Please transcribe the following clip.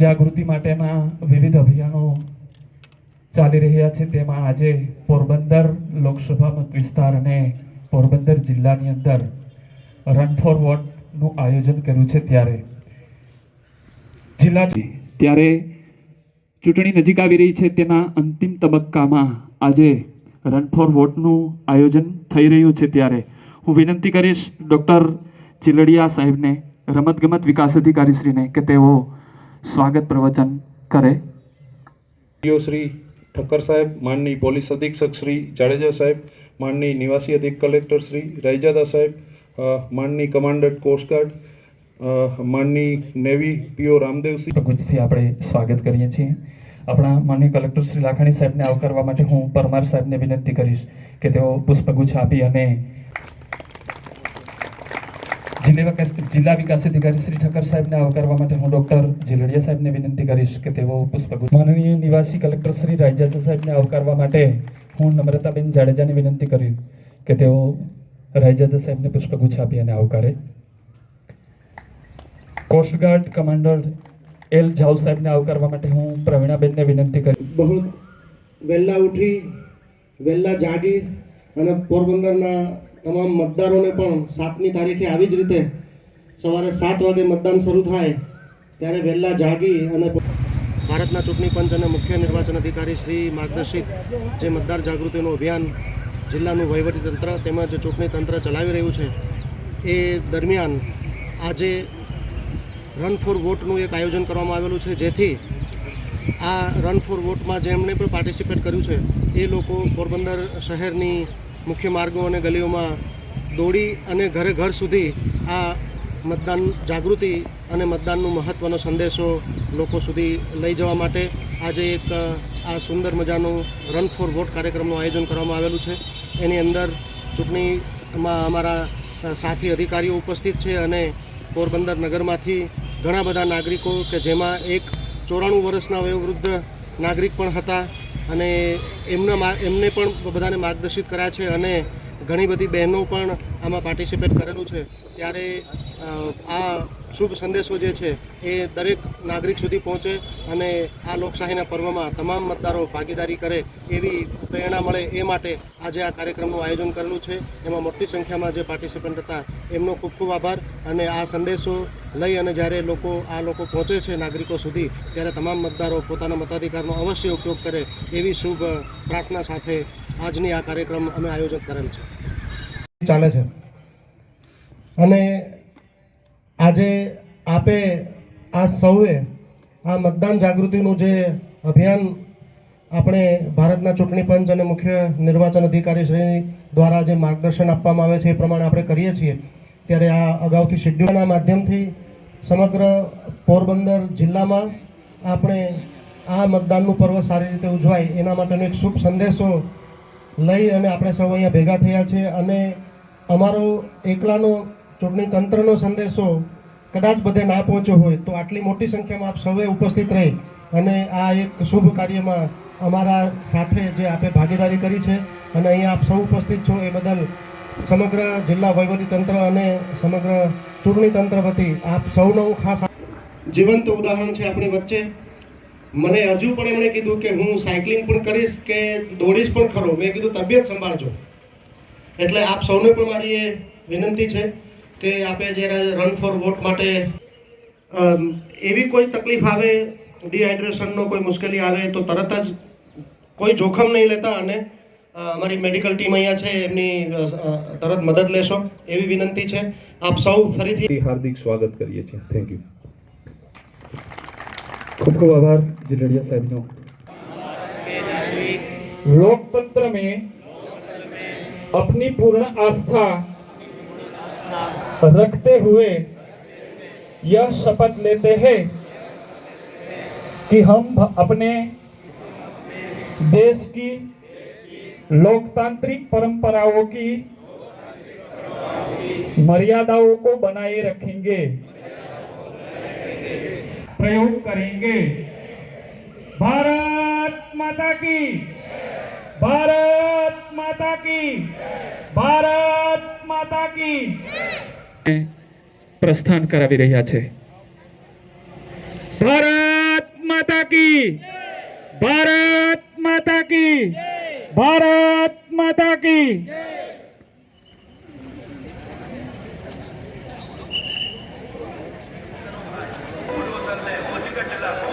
જાગૃતિ માટેના વિવિધ અભિયાનો ચાલી રહ્યા છે. તેમાં આજે પોરબંદર લોકસભા મત વિસ્તાર અને પોરબંદર જિલ્લાની અંદર રન ફોર વોટનું આયોજન કર્યું છે ત્યારે. જિલ્લા ત્યારે ચૂંટણી નજીક આવી રહી છે. તેના અંતિમ તબક્કામાં આજે રન ફોર વોટનું આયોજન થઈ રહ્યું છે ત્યારે. હું વિનંતી કરીશ ડૉક્ટર ચિલડિયા સાહેબને, રમતગમત વિકાસ અધિકારીશ્રીને, કે તેઓ સ્વાગત પ્રવચન કરે. શ્રી ઠક્કર સાહેબ માનની પોલીસ અધિક્ષક શ્રી જાડેજા સાહેબ માનની નિવાસી અધિક કલેક્ટર શ્રી રૈજાદા સાહેબ માનની કમાન્ડન્ટ કોસ્ટગાર્ડ માનની નેવી પીઓ રામદેવસિંહ ગુજથી આપણે સ્વાગત કરીએ છીએ. આપણા માનનીય કલેક્ટર શ્રી લાખાણી સાહેબને આવકારવા માટે હું પરમાર સાહેબને વિનંતી કરીશ કે તેઓ પુષ્પગુચ્છ આપી અને જિલ્લા વિકાસ અધિકારી શ્રી ઠક્કર સાહેબને આવકારવા માટે હું ડૉક્ટર જીલડિયા સાહેબને વિનંતી કરીશ કે તેઓ પુષ્પગુચ્છ માનનીય નિવાસી કલેક્ટર શ્રી રાયજાસા સાહેબને આવકારવા માટે હું નમ્રતાબેન જાડેજાને વિનંતી કરી કે તેઓ રાયજાદા સાહેબને પુષ્પગુચ્છ આપી અને આવકારે. કોસ્ટગાર્ડ કમાન્ડર એલ ઝાઉ સાહેબને આવકારવા માટે હું પ્રવીણાબેનને વિનંતી કરી. બહુ વહેલા ઉઠી, વહેલા જાગી અને પોરબંદરના તમામ મતદારોને પણ સાતમી તારીખે આવી જ રીતે સવારે સાત વાગે મતદાન શરૂ થાય, ત્યારે વહેલા જાગી અને ભારતના ચૂંટણી પંચ અને મુખ્ય નિર્વાચન અધિકારી શ્રી માર્ગદર્શિત જે મતદાર જાગૃતિનું અભિયાન જિલ્લાનું વહીવટીતંત્ર તેમજ ચૂંટણી તંત્ર ચલાવી રહ્યું છે, એ દરમિયાન આજે રન ફોર વોટનું એક આયોજન કરવામાં આવેલું છે, જેથી આ રન ફોર વોટમાં જેમણે પણ પાર્ટિસિપેટ કર્યું છે, એ લોકો પોરબંદર શહેરની મુખ્ય માર્ગો અને ગલીઓમાં દોડી અને ઘરે ઘર સુધી આ મતદાન જાગૃતિ અને મતદાનનું મહત્ત્વનો સંદેશો લોકો સુધી લઈ જવા માટે આજે એક આ સુંદર મજાનું રન ફોર વોટ કાર્યક્રમનું આયોજન કરવામાં આવેલું છે. એની અંદર ચૂંટણીમાં અમારા સાથી અધિકારીઓ ઉપસ્થિત છે અને પોરબંદર નગરમાંથી ઘણા બધા નાગરિકો કે જેમાં એક ચોરાણું વર્ષના વયોવૃદ્ધ નાગરિક પણ હતા. અને એમના એમને પણ બધાને માર્ગદર્શિત કર્યા છે અને ઘણી બધી બહેનો પણ આમાં પાર્ટિસિપેટ કરેલું છે. ત્યારે આ શુભ સંદેશો જે છે એ દરેક નાગરિક સુધી પહોંચે અને આ લોકશાહીના પર્વમાં તમામ મતદારો ભાગીદારી કરે એવી પ્રેરણા મળે એ માટે આજે આ કાર્યક્રમનું આયોજન કરેલું છે. એમાં મોટી સંખ્યામાં જે પાર્ટિસિપન્ટ હતા, એમનો ખૂબ ખૂબ આભાર અને આ સંદેશો લઈ અને જ્યારે લોકો આ લોકો પહોંચે છે નાગરિકો સુધી, ત્યારે તમામ મતદારો પોતાના મતાધિકારનો અવશ્ય ઉપયોગ કરે એવી શુભ પ્રાર્થના સાથે આજની આ કાર્યક્રમ અમે આયોજન કરેલ છે. ચાલે છે. અને આજે આપે આ સૌએ આ મતદાન જાગૃતિનું જે અભિયાન આપણે ભારતના ચૂંટણી પંચ અને મુખ્ય નિર્વાચન અધિકારી શ્રી દ્વારા જે માર્ગદર્શન આપવામાં આવે છે એ પ્રમાણે આપણે કરીએ છીએ. ત્યારે આ અગાઉથી શેડ્યુલના માધ્યમથી સમગ્ર પોરબંદર જિલ્લામાં આપણે આ મતદાનનું પર્વ સારી રીતે ઉજવાય એના માટેનો એક શુભ સંદેશો લઈ અને આપણે સૌ અહીંયા ભેગા થયા છે. અને અમારો એકલાનો ચૂંટણી તંત્રનો સંદેશો કદાચ બધે ના પહોંચ્યો હોય તો આટલી મોટી સંખ્યામાં આપ સૌએ ઉપસ્થિત રહી અને આ એક શુભ કાર્યમાં અમારા સાથે જે આપે ભાગીદારી કરી છે અને અહીંયા આપ સૌ ઉપસ્થિત છો એ બદલ સમગ્ર જિલ્લા વહીવટી તંત્ર અને સમગ્ર ચૂંટણી તંત્ર વતી આપ સૌનો હું ખાસ જીવંત ઉદાહરણ છે આપણી વચ્ચે. મને હજુ પણ એમણે કીધું કે હું સાયકલિંગ પણ કરીશ કે દોડીશ પણ ખરો. મેં કીધું તબિયત સંભાળજો. એટલે આપ સૌને પણ મારી એ વિનંતી છે. કે આપે જ્યારે રન ફોર વોટ માટે અમ, એવી કોઈ તકલીફ આવે ડિહાઇડ્રેશનનો કોઈ મુશ્કેલી આવે તો તરત જ કોઈ જોખમ નહીં લેતા અને અ, અમારી મેડિકલ ટીમ અહીંયા છે એમની અ, અ, તરત મદદ લેશો એવી વિનંતી છે આપ સૌ ફરીથી હાર્દિક સ્વાગત કરીએ છીએ થેન્ક યુ खूब खूब आभार जिलड़िया साहब नो लोकतंत्र में अपनी पूर्ण आस्था रखते हुए यह शपथ लेते हैं कि हम अपने देश की लोकतांत्रिक परंपराओं की मर्यादाओं को बनाए रखेंगे। प्रयोग करेंगे। भारत माता की। भारत माता की। भारत माता की। પ્રસ્થાન કરાવી રહ્યા છે. ભારત માતા કી! ભારત માતા કી! ભારત માતા કી! Thank you.